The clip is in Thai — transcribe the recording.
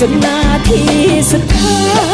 จนนาทีสุดท้าย